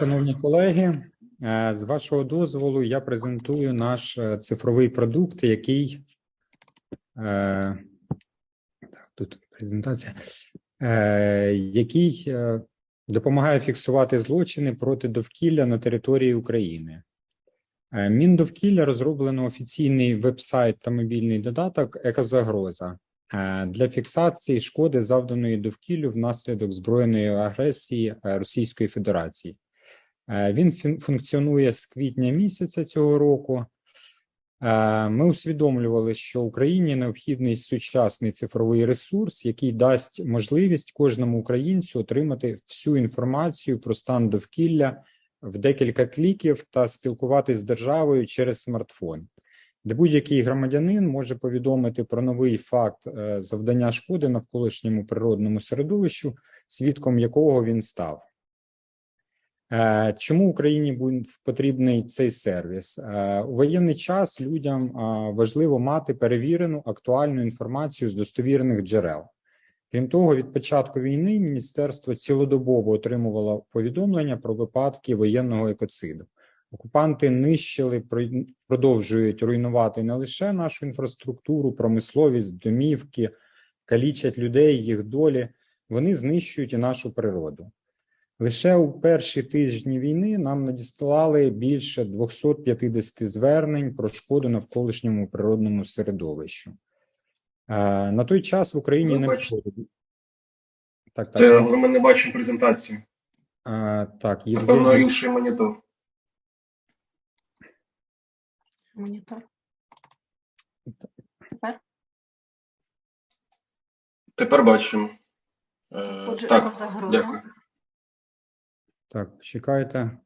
Шановні колеги, е, з вашого дозволу я презентую наш е, цифровий продукт, який е, так, тут презентація, який допомагає фіксувати злочини проти довкілля на території України. Міндовкілля розроблено офіційний веб-сайт та мобільний додаток Екозагроза для фіксації шкоди, завданої довкіллю внаслідок збройної агресії Російської Федерації. Е, Він функціонує з квітня місяця цього року. Е, Ми усвідомлювали, що Україні необхідний сучасний цифровий ресурс, який дасть можливість кожному українцю отримати всю інформацію про стан довкілля в декілька кліків та спілкуватись з державою через смартфон, де будь-який громадянин може повідомити про новий факт е, завдання шкоди навколишньому природному середовищу, свідком якого він став. Е, Чому Україні був потрібний цей сервіс? Е, У воєнний час людям е, важливо мати перевірену актуальну інформацію з достовірних джерел. Крім того, від початку війни міністерство цілодобово отримувало повідомлення про випадки воєнного екоциду. Окупанти нищили, продовжують руйнувати не лише нашу інфраструктуру, промисловість, домівки, калічать людей, їх долі. Вони знищують і нашу природу. Лише у перші тижні війни нам надіслали більше 250 звернень про шкоду навколишньому природному середовищу. Е, На той час в Україні не було. Так, так. але ми не бачимо презентацію. Е, Так, Напевно, Євгеній, інший монітор. Монітор. Тепер Тепер бачимо. Е, Отже, так, дякую. Так, чекайте.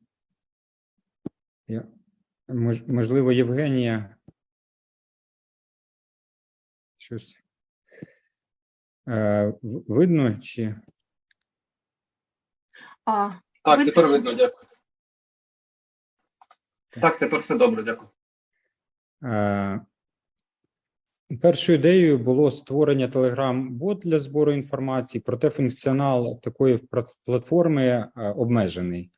Я, мож, можливо, Євгенія. Щось. Е, видно чи. А, Так, Ви- тепер видно, дякую. Так, тепер все добре, дякую. Е, Першою ідеєю було створення Telegram-бот для збору інформації, проте функціонал такої платформи е, обмежений.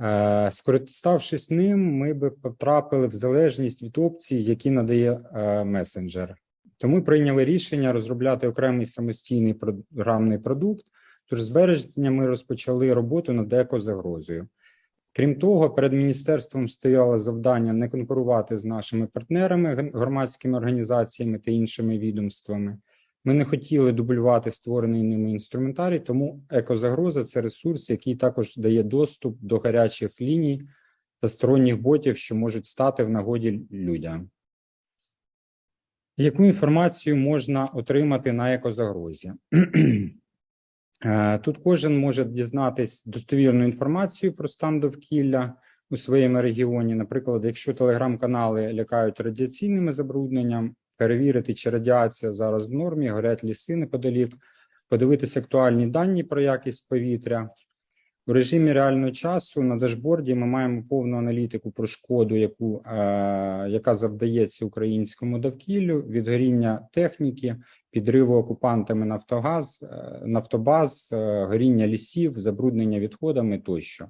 Е, Скориставшись ним, ми би потрапили в залежність від опцій, які надає е, месенджер. Тому прийняли рішення розробляти окремий самостійний програмний продукт. Тож з березня ми розпочали роботу над екозагрозою. Крім того, перед міністерством стояло завдання не конкурувати з нашими партнерами, громадськими організаціями та іншими відомствами. Ми не хотіли дублювати створений ними інструментарій, тому екозагроза це ресурс, який також дає доступ до гарячих ліній та сторонніх ботів, що можуть стати в нагоді людям. Яку інформацію можна отримати на екозагрозі? Е, Тут кожен може дізнатись достовірну інформацію про стан довкілля у своєму регіоні. Наприклад, якщо телеграм-канали лякають радіаційними забрудненням, перевірити, чи радіація зараз в нормі, горять ліси неподалік, подивитися актуальні дані про якість повітря. У режимі реального часу на дашборді ми маємо повну аналітику про шкоду, яку, е, яка завдається українському довкіллю від горіння техніки, підриву окупантами Нафтогаз, е, Нафтобаз, е, горіння лісів, забруднення відходами тощо.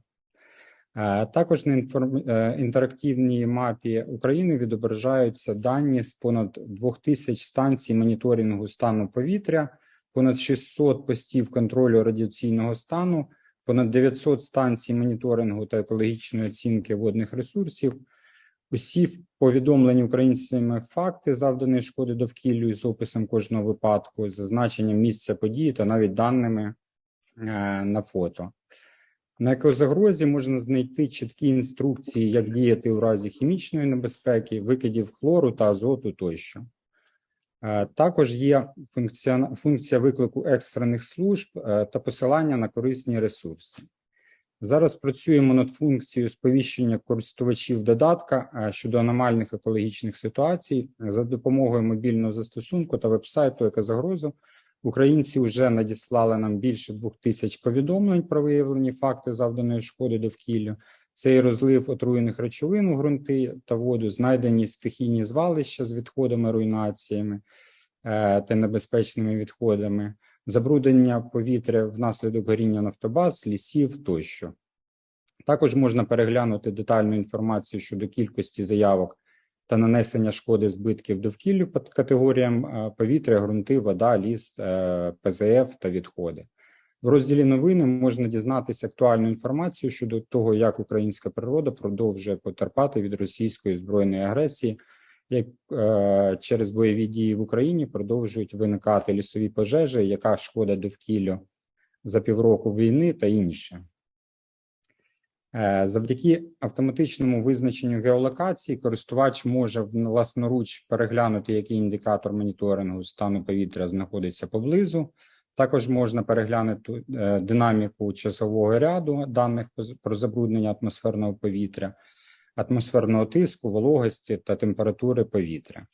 Е, Також на інформ- е, інтерактивній мапі України відображаються дані з понад 2000 станцій моніторингу стану повітря, понад 600 постів контролю радіаційного стану, понад 900 станцій моніторингу та екологічної оцінки водних ресурсів, Усі повідомлені українцями факти завданої шкоди довкіллю з описом кожного випадку, зазначенням місця події та навіть даними е, на фото. На екозагрозі можна знайти чіткі інструкції, як діяти у разі хімічної небезпеки, викидів хлору та азоту тощо. Е, Також є функція, функція виклику екстрених служб е, та посилання на корисні ресурси. Зараз працюємо над функцією сповіщення користувачів додатка е, щодо аномальних екологічних ситуацій за допомогою мобільного застосунку та вебсайту «Екозагрозу». Українці вже надіслали нам більше двох тисяч повідомлень про виявлені факти завданої шкоди довкіллю. Це і розлив отруєних речовин у ґрунти та воду, знайдені стихійні звалища з відходами, руйнаціями е, та небезпечними відходами, забруднення повітря внаслідок горіння нафтобаз, лісів тощо. Також можна переглянути детальну інформацію щодо кількості заявок та нанесення шкоди збитків довкіллю по категоріям е, повітря, ґрунти, вода, ліс, е, ПЗФ та відходи. В розділі новини можна дізнатися актуальну інформацію щодо того, як українська природа продовжує потерпати від російської збройної агресії, як е, через бойові дії в Україні продовжують виникати лісові пожежі, яка шкода довкіллю за півроку війни та інше. Е, Завдяки автоматичному визначенню геолокації користувач може власноруч переглянути, який індикатор моніторингу стану повітря знаходиться поблизу. Також можна переглянути е, динаміку часового ряду даних про забруднення атмосферного повітря, атмосферного тиску, вологості та температури повітря.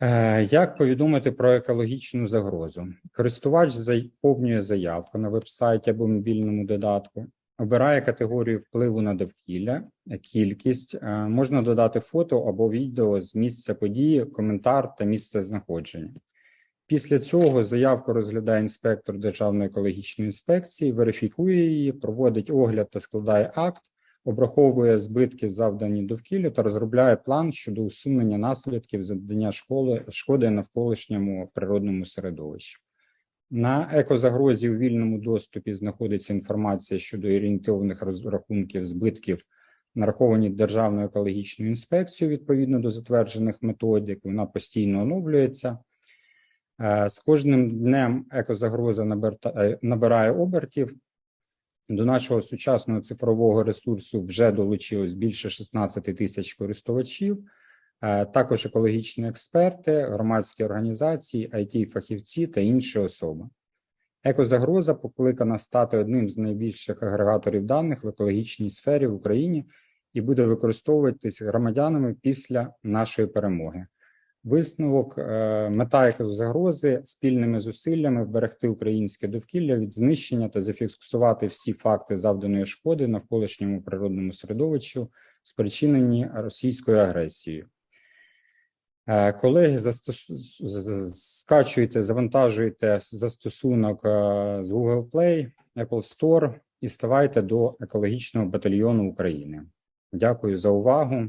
Е, Як повідомити про екологічну загрозу? Користувач заповнює заявку на вебсайті або мобільному додатку, обирає категорію впливу на довкілля, кількість, е, можна додати фото або відео з місця події, коментар та місце знаходження. Після цього заявку розглядає інспектор Державної екологічної інспекції, верифікує її, проводить огляд та складає акт, обраховує збитки, завдані довкіллю, та розробляє план щодо усунення наслідків завдання школи, шкоди навколишньому природному середовищі. На екозагрозі у вільному доступі знаходиться інформація щодо орієнтовних розрахунків збитків, нараховані Державною екологічною інспекцією відповідно до затверджених методик. Вона постійно оновлюється. Е, З кожним днем екозагроза е, набирає обертів. До нашого сучасного цифрового ресурсу вже долучилось більше 16 тисяч користувачів. Е, Також екологічні експерти, громадські організації, it фахівці та інші особи. Екозагроза покликана стати одним з найбільших агрегаторів даних в екологічній сфері в Україні і буде використовуватись громадянами після нашої перемоги. Висновок е, мета екозагрози спільними зусиллями вберегти українське довкілля від знищення та зафіксувати всі факти завданої шкоди навколишньому природному середовищу, спричинені російською агресією. Е, Колеги, застос... з- з- скачуйте, завантажуйте застосунок е, з Google Play, Apple Store і ставайте до екологічного батальйону України. Дякую за увагу.